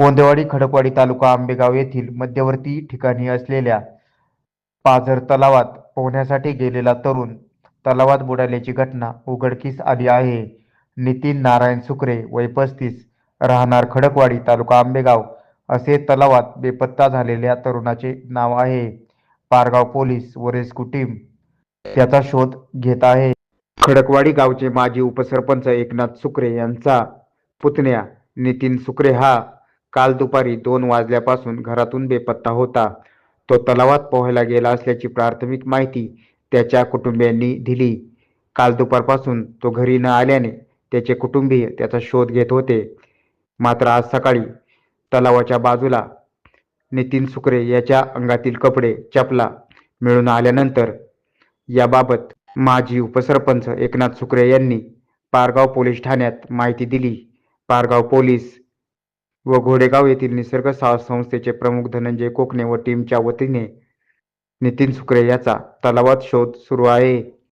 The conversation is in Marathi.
पोंदेवाडी खडकवाडी तालुका आंबेगाव येथील मध्यवर्ती ठिकाणी असलेल्या पाझर तलावात पोहण्यासाठी गेलेला तरुण तलावात बुडाल्याची घटना उघडकीस आली आहे. नितीन नारायण सुकरे वय पस्तीस राहणार खडकवाडी तालुका आंबेगाव असे तलावात बेपत्ता झालेल्या तरुणाचे नाव आहे. पारगाव पोलीस व रेस्क्यू टीम त्याचा शोध घेत आहे. खडकवाडी गावचे माजी उपसरपंच एकनाथ सुकरे यांचा पुतण्या नितीन सुकरे हा काल दुपारी दोन वाजल्यापासून घरातून बेपत्ता होता. तो तलावात पोहायला गेला असल्याची प्राथमिक माहिती त्याच्या कुटुंबियांनी दिली. काल दुपारपासून तो घरी न आल्याने त्याचे कुटुंबीय त्याचा शोध घेत होते. मात्र आज सकाळी तलावाच्या बाजूला नितीन सुकरे याच्या अंगातील कपडे चपला मिळून आल्यानंतर याबाबत माजी उपसरपंच एकनाथ सुकरे यांनी पारगाव पोलीस ठाण्यात माहिती दिली. पारगाव पोलीस व घोडेगाव येथील निसर्ग साहस संस्थेचे प्रमुख धनंजय कोकणे व टीमच्या वतीने नितीन सुकरे याचा तलावात शोध सुरू आहे.